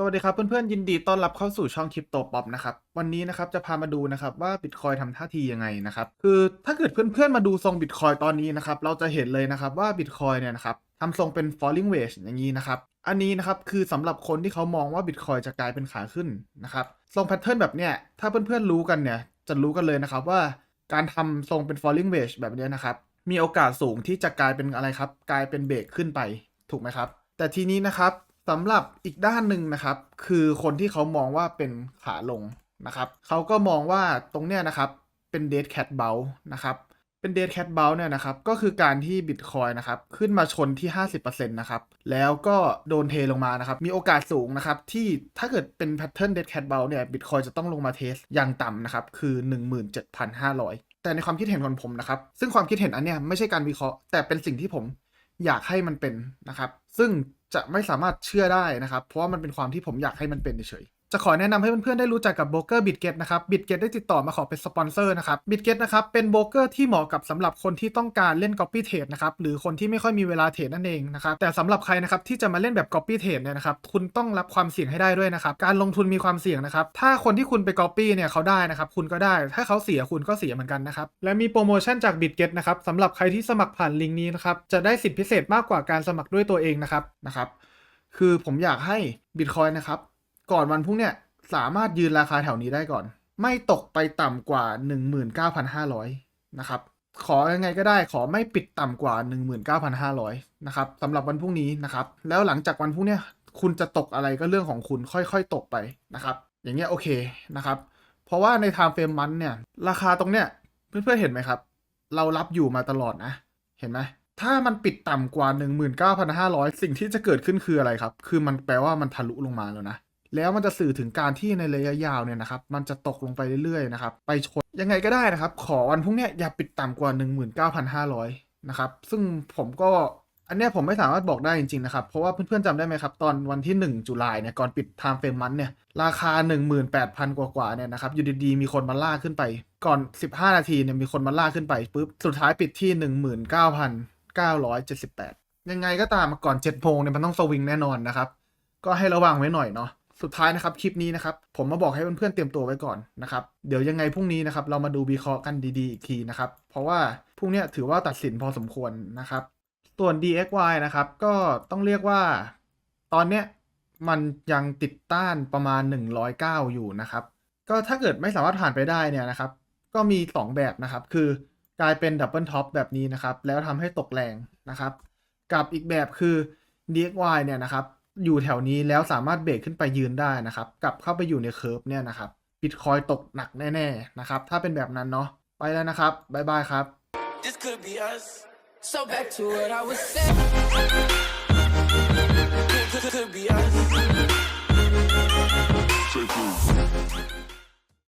สวัสดีครับเพื่อนๆยินดีต้อนรับเข้าสู่ช่องคริปโตป๊อปนะครับวันนี้นะครับจะพามาดูนะครับว่าบิตคอยทำท่าทียังไงนะครับคือถ้าเกิดเพื่อนๆมาดูทรงบิตคอยตอนนี้นะครับเราจะเห็นเลยนะครับว่าบิตคอยเนี่ยนะครับทำทรงเป็น falling wedge อย่างนี้นะครับอันนี้นะครับคือสำหรับคนที่เขามองว่าบิตคอยจะกลายเป็นขาขึ้นนะครับทรงแพทเทิร์นแบบเนี้ยถ้าเพื่อนๆรู้กันเนี่ยจะรู้กันเลยนะครับว่าการทำทรงเป็น falling wedge แบบนี้นะครับมีโอกาสสูงที่จะกลายเป็นอะไรครับกลายเป็นเบรกขึ้นไปถูกไหมครับแต่ทีนี้นะครับ สำหรับอีกด้านหนึ่งนะครับ คือคนที่เขามองว่าเป็นขาลงนะครับเขาก็มองว่าตรงเนี้ยนะครับเป็น dead cat bounce นะครับเป็น dead cat bounce เนี่ยนะครับก็คือการที่ Bitcoin นะครับขึ้นมาชนที่ 50%นะครับแล้วก็โดนเทลงมานะครับมีโอกาสสูงนะครับที่ถ้าเกิดเป็น pattern dead cat bounce เนี่ย Bitcoin จะต้องลงมาเทสอย่างต่ำนะครับคือ 17,500 แต่ในความคิดเห็นของผมนะครับซึ่งความคิดเห็นอันเนี้ยไม่ใช่การวิเคราะห์แต่เป็นสิ่งที่ผมอยากให้มันเป็นนะครับ ซึ่ง จะไม่สามารถเชื่อได้นะครับ เพราะว่ามันเป็นความที่ผมอยากให้มันเป็นเฉย จะขอแนะนำให้เพื่อนๆได้รู้จักกับโบรกเกอร์บิตเกตนะครับบิตเกตได้ติดต่อมาขอเป็นสปอนเซอร์นะครับบิตเกตนะครับเป็นโบรกเกอร์ที่เหมาะกับสำหรับคนที่ต้องการเล่น Copy Trade นะครับหรือคนที่ไม่ค่อยมีเวลาเทรดนั่นเองนะครับแต่สำหรับใครนะครับที่จะมาเล่นแบบ Copy Trade เนี่ยนะครับคุณต้องรับความเสี่ยงให้ได้ด้วยนะครับการลงทุนมีความเสี่ยงนะครับถ้าคนที่คุณไป Copy เนี่ยเขาได้นะครับคุณก็ได้ ถ้าเขาเสียคุณก็เสียเหมือนกันนะครับและมีโปรโมชั่นจากบิตเกตนะครับสำหรับใครที่สมัครผ่านลิงก์นี้นะครับจะได้สิทธิพิเศษมากกว่าการสมัครด้วยตัวเองนะครับนะครับคือผมอยากให้ Bitcoin นะครับ ก่อนวันพรุ่งเนี่ยสามารถยืนราคาแถวนี้ได้ก่อน ไม่ตกไปต่ำกว่า 19,500 นะครับ ขอยังไงก็ได้ขอไม่ปิดต่ำกว่า 19,500 นะครับสำหรับวันพรุ่งนี้นะครับ แล้วหลังจากวันพรุ่งเนี้ยคุณจะตกอะไรก็เรื่องของคุณค่อยๆ ตกไปนะครับ อย่างเงี้ยโอเคนะครับ เพราะว่าใน time frame มันเนี่ย ราคาตรงเนี้ยเพื่อนๆเห็นไหมครับ เรารับอยู่มาตลอดนะ เห็นไหมถ้ามันปิดต่ำกว่า 19,500 สิ่งที่จะเกิดขึ้นคืออะไรครับ คือมันแปลว่ามันทะลุลงมาแล้วนะ แล้วมันจะสื่อถึงการที่ในระยะยาวเนี่ยนะครับ มันจะตกลงไปเรื่อยๆนะครับ ไปชนยังไงก็ได้นะครับ ขอวันพรุ่งนี้อย่าปิดต่ำกว่า 19,500 นะครับ ซึ่งผมก็อันเนี้ยผมไม่สามารถบอกได้จริงๆนะครับ เพราะว่าเพื่อนๆจำได้ไหมครับ ตอนวันที่ 1 จุลายเนี่ย ก่อนปิด time frame มันเนี่ย ราคา 18,000 กว่าๆเนี่ยนะครับ อยู่ดีๆ มีคนมาล่าขึ้นไป ก่อน 15 นาทีเนี่ย มีคนมาล่าขึ้นไปปุ๊บ สุดท้ายปิดที่ 19,978 ยังไงก็ตามก่อน7โมงเนี่ยมันต้องสวิงแน่นอนนะครับ ก็ให้ระวังไว้หน่อยเนาะ สุดท้ายนะครับคลิปนี้นะครับผมมาบอกให้เพื่อนๆเตรียมตัวไว้ก่อนนะครับเดี๋ยวยังไงพรุ่งนี้นะครับเรามาดูวิเคราะห์กันดีๆอีกทีนะครับเพราะว่าพรุ่งนี้ถือว่าตัดสินพอสมควรนะครับส่วน DXY นะครับก็ต้องเรียกว่าตอนเนี้ยมันยังติดต้านประมาณ 109 อยู่นะครับ ก็ถ้าเกิดไม่สามารถผ่านไปได้เนี่ยนะครับ ก็มี 2 แบบนะครับ คือกลายเป็นดับเบิลท็อปแบบนี้นะครับ แล้วทำให้ตกแรงนะครับ กับอีกแบบคือ DXY เนี่ยนะครับ อยู่แถวนี้แล้วสามารถเบรกขึ้นไปยืนได้นะครับ กลับเข้าไปอยู่ในเคิร์ฟเนี่ยนะครับบิตคอยตกหนักแน่ๆนะครับ ถ้าเป็นแบบนั้นเนาะไปแล้วนะครับบ๊ายบายครับ This could be us. So back to what I was saying. Could, could, could be us.